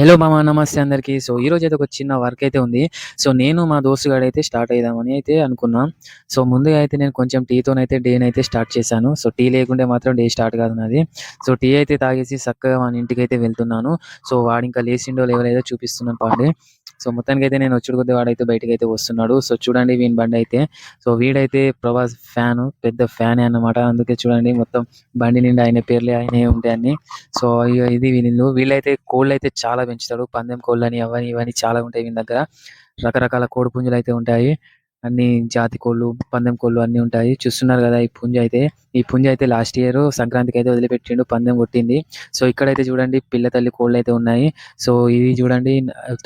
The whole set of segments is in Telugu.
హలో మామ నమస్తే అందరికీ. సో ఈ రోజు అయితే ఒక చిన్న వర్క్ అయితే ఉంది. సో నేను మా దోస్తు గారు అయితే స్టార్ట్ అయ్యామని అయితే అనుకున్నాం. సో ముందుగా అయితే నేను కొంచెం టీతోనైతే డేని డే అయితే స్టార్ట్ చేశాను. సో టీ లేకుంటే మాత్రం డే స్టార్ట్ కాదు నాది. సో టీ అయితే తాగేసి చక్కగా మన ఇంటికి అయితే వెళ్తున్నాను. సో వాడు ఇంకా లేచిండో లేవలేదో చూపిస్తున్నాను పాండే. సో మొత్తానికి అయితే నేను వచ్చి కొద్ది వాడైతే బయటకు అయితే వస్తున్నాడు. సో చూడండి వీని బండి అయితే. సో వీడైతే ప్రభాస్ ఫ్యాన్ పెద్ద ఫ్యాన్ అన్నమాట. అందుకే చూడండి మొత్తం బండి నిండా ఆయన పేర్లే ఆయనే ఉంటాయి అన్ని. సో ఇది వీళ్ళు వీళ్ళైతే కోళ్ళు అయితే చాలా పెంచుతాడు. పందెం కోళ్ళు అని అవని ఇవన్నీ చాలా ఉంటాయి వీని దగ్గర. రకరకాల కోడి పుంజులు అయితే ఉంటాయి. అన్ని జాతి కోళ్ళు పందెం కోళ్ళు అన్ని ఉంటాయి. చూస్తున్నారు కదా ఈ పుంజ అయితే. ఈ పుంజ అయితే లాస్ట్ ఇయర్ సంక్రాంతికి అయితే వదిలిపెట్టిండు పందెం కొట్టింది. సో ఇక్కడైతే చూడండి పిల్ల తల్లి కోళ్ళు అయితే ఉన్నాయి. సో ఇది చూడండి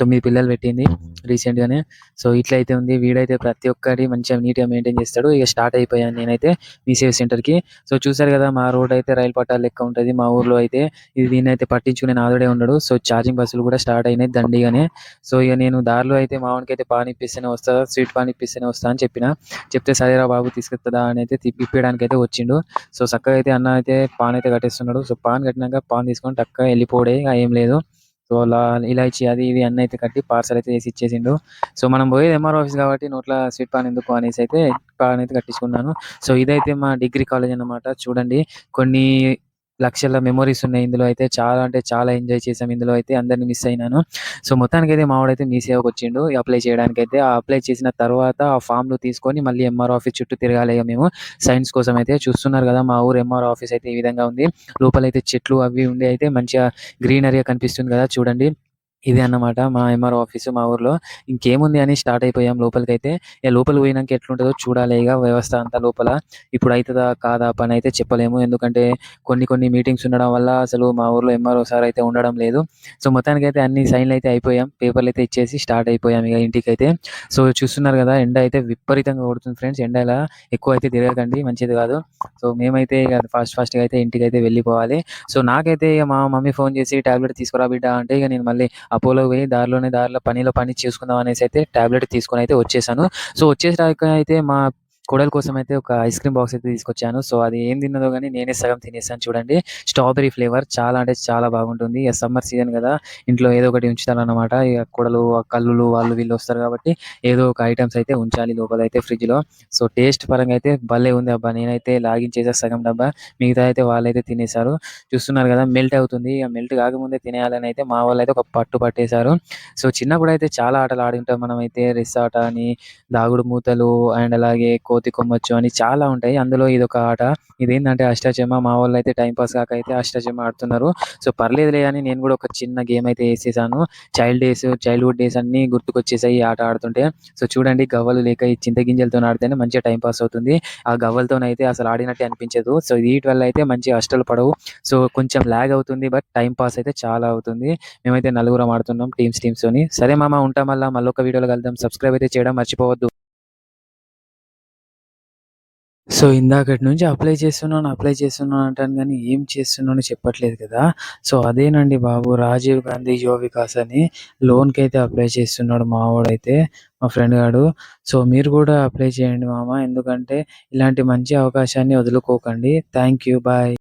తొమ్మిది పిల్లలు పెట్టింది రీసెంట్ గానే. సో ఇట్లా అయితే ఉంది. వీడైతే ప్రతి ఒక్కటి మంచిగా నీట్గా మెయింటైన్ చేస్తాడు. ఇక స్టార్ట్ అయిపోయాను నేనైతే మీ సేవ్ సెంటర్కి. సో చూసారు కదా మా రోడ్ అయితే రైలు పట్టాల లెక్క ఉంటది. మా ఊర్లో అయితే ఇది దీన్ని అయితే పట్టించుకునే నాదుడే ఉండడు. సో ఛార్జింగ్ బస్సులు కూడా స్టార్ట్ అయినాయి దండిగానే. సో ఇక నేను దారిలో అయితే మావానికి అయితే పాని ఇప్పిస్తేనే వస్తా స్వీట్ పాని ఇప్పిస్తేనే వస్తా అని చెప్పిన. చెప్తే సరేరా బాబు తీసుకెళ్తుందా అని అయితే ఇప్పించడానికి అయితే వచ్చిండు. సో చక్కగా అయితే అన్న అయితే పాన్ అయితే కట్టేస్తున్నాడు. సో పాన్ కట్టినాక పాన్ తీసుకొని టక్క వెళ్ళిపోడే ఏం లేదు. సో అలా ఇలాచి అది ఇది అన్న అయితే కట్టి పార్సల్ అయితే వేసి ఇచ్చేసిండు. సో మనం పోయేది ఎంఆర్ ఆఫీస్ కాబట్టి నోట్ల స్వీట్ పాన్ ఎందుకు అనేసి అయితే పాన్ అయితే కట్టించుకున్నాను. సో ఇదైతే మా డిగ్రీ కాలేజ్ అన్నమాట. చూడండి కొన్ని లక్షల మెమరీస్ ఉన్నాయి. ఇందులో అయితే చాలా అంటే చాలా ఎంజాయ్ చేసాం ఇందులో అయితే అందరిని మిస్ అయినాను. సో మొత్తానికి అయితే మావాడైతే మీ సేవకు వచ్చిండు. అప్లై చేయడానికి అయితే ఆ అప్లై చేసిన తర్వాత ఆ ఫామ్లు తీసుకొని మళ్ళీ ఎంఆర్ ఆఫీస్ చుట్టూ తిరగాలి మేము. సైన్స్ కోసం అయితే చూస్తున్నారు కదా మా ఊరు ఎంఆర్ ఆఫీస్ అయితే ఈ విధంగా ఉంది. లోపల అయితే చెట్లు అవి ఉండి అయితే మంచిగా గ్రీనరీగా కనిపిస్తుంది కదా చూడండి. ఇది అన్నమాట మా ఎంఆర్ ఆఫీస్ మా ఊర్లో. ఇంకేముంది అని స్టార్ట్ అయిపోయాం లోపలికైతే. ఇక లోపలికి పోయినాక ఎట్లుంటుందో చూడాలి ఇక వ్యవస్థ అంతా లోపల. ఇప్పుడు అవుతుందా కాదా పని అయితే చెప్పలేము. ఎందుకంటే కొన్ని కొన్ని మీటింగ్స్ ఉండడం వల్ల అసలు మా ఊర్లో ఎంఆర్ఓ సార్ అయితే ఉండడం లేదు. సో మొత్తానికి అయితే అన్ని సైన్లు అయితే అయిపోయాం. పేపర్లు అయితే ఇచ్చేసి స్టార్ట్ అయిపోయాం ఇక ఇంటికి అయితే సో చూస్తున్నారు కదా ఎండ అయితే విపరీతంగా కొడుతుంది ఫ్రెండ్స్. ఎండ ఇలా ఎక్కువ అయితే తిరగకండి మంచిది కాదు. సో మేమైతే ఇక ఫాస్ట్ ఫాస్ట్గా అయితే ఇంటికి అయితే వెళ్ళిపోవాలి. సో నాకైతే ఇక మా మమ్మీ ఫోన్ చేసి టాబ్లెట్ తీసుకురా బిడ్డ అంటే ఇక నేను మళ్ళీ అపోలో పోయి దారిలోనే దారిలో పనిలో పని చేసుకుందాం అనేసి అయితే టాబ్లెట్ తీసుకొని అయితే వచ్చేసాను. సో వచ్చేసాక అయితే మా కోడల కోసం అయితే ఒక ఐస్ క్రీమ్ బాక్స్ అయితే తీసుకొచ్చాను. సో అది ఏం తిన్నదో కానీ నేనే సగం తినేసాను చూడండి. స్ట్రాబెరీ ఫ్లేవర్ చాలా అంటే చాలా బాగుంటుంది. ఇక సమ్మర్ సీజన్ కదా ఇంట్లో ఏదో ఒకటి ఉంచుతారన్నమాట. ఇక కోడలు కల్లులు వాళ్ళు వీళ్ళు వస్తారు కాబట్టి ఏదో ఒక ఐటమ్స్ అయితే ఉంచాలి లోపల అయితే ఫ్రిడ్జ్లో సో టేస్ట్ పరంగా అయితే భలే ఉంది అబ్బా. నేనైతే లాగించేసా సగం డబ్బా. మిగతా అయితే వాళ్ళైతే తినేశారు చూస్తున్నారు కదా మెల్ట్ అవుతుంది. ఇక మెల్ట్ కాకముందే తినేయాలని అయితే మా వాళ్ళు అయితే ఒక పట్టు పట్టేశారు. సో చిన్నప్పుడు అయితే చాలా ఆటలు ఆడుకుంటాం మనం అయితే రిసార్ట్ అని దాగుడు మూతలు అండ్ అలాగే కోతి కొమ్మచ్చు అని చాలా ఉంటాయి. అందులో ఇది ఒక ఆట. ఇదేంటంటే అష్టాచమ్మ మా వాళ్ళు అయితే టైం పాస్ కాక అయితే అష్టాచమ్మ ఆడుతున్నారు. సో పర్లేదులే అని నేను కూడా ఒక చిన్న గేమ్ అయితే వేసేసాను. చైల్డ్ డేస్ చైల్డ్హుడ్ డేస్ అన్ని గుర్తుకొచ్చేసాయి ఈ ఆట ఆడుతుంటే. సో చూడండి గవ్వలు లేక ఈ చింతగింజలతో ఆడితేనే మంచిగా టైం పాస్ అవుతుంది. ఆ గవ్వలతోనైతే అసలు ఆడినట్టే అనిపించదు. సో వీటి వల్ల అయితే మంచి అష్టలు పడవు. సో కొంచెం లాగ్ అవుతుంది బట్ టైం పాస్ అయితే చాలా అవుతుంది. మేమైతే నలుగురం ఆడుతున్నాం టీమ్స్ టీమ్స్ తోని. సరే మామ ఉంటాం మళ్ళీ మళ్ళీ ఒక వీడియోలో కలుద్దాం. సబ్స్క్రైబ్ అయితే చేయడం మర్చిపోవద్దు. సో ఇందాకటి నుంచి అప్లై చేస్తున్నాను అప్లై చేస్తున్నాను అంటాను కానీ ఏం చేస్తున్నానో చెప్పట్లేదు కదా. సో అదేనండి బాబు రాజీవ్ గాంధీ యువ వికాస్ అని లోన్కి అయితే అప్లై చేస్తున్నాడు మావాడైతే మా ఫ్రెండ్ గాడు. సో మీరు కూడా అప్లై చేయండి మామ ఎందుకంటే ఇలాంటి మంచి అవకాశాన్ని వదులుకోకండి. Thank you bye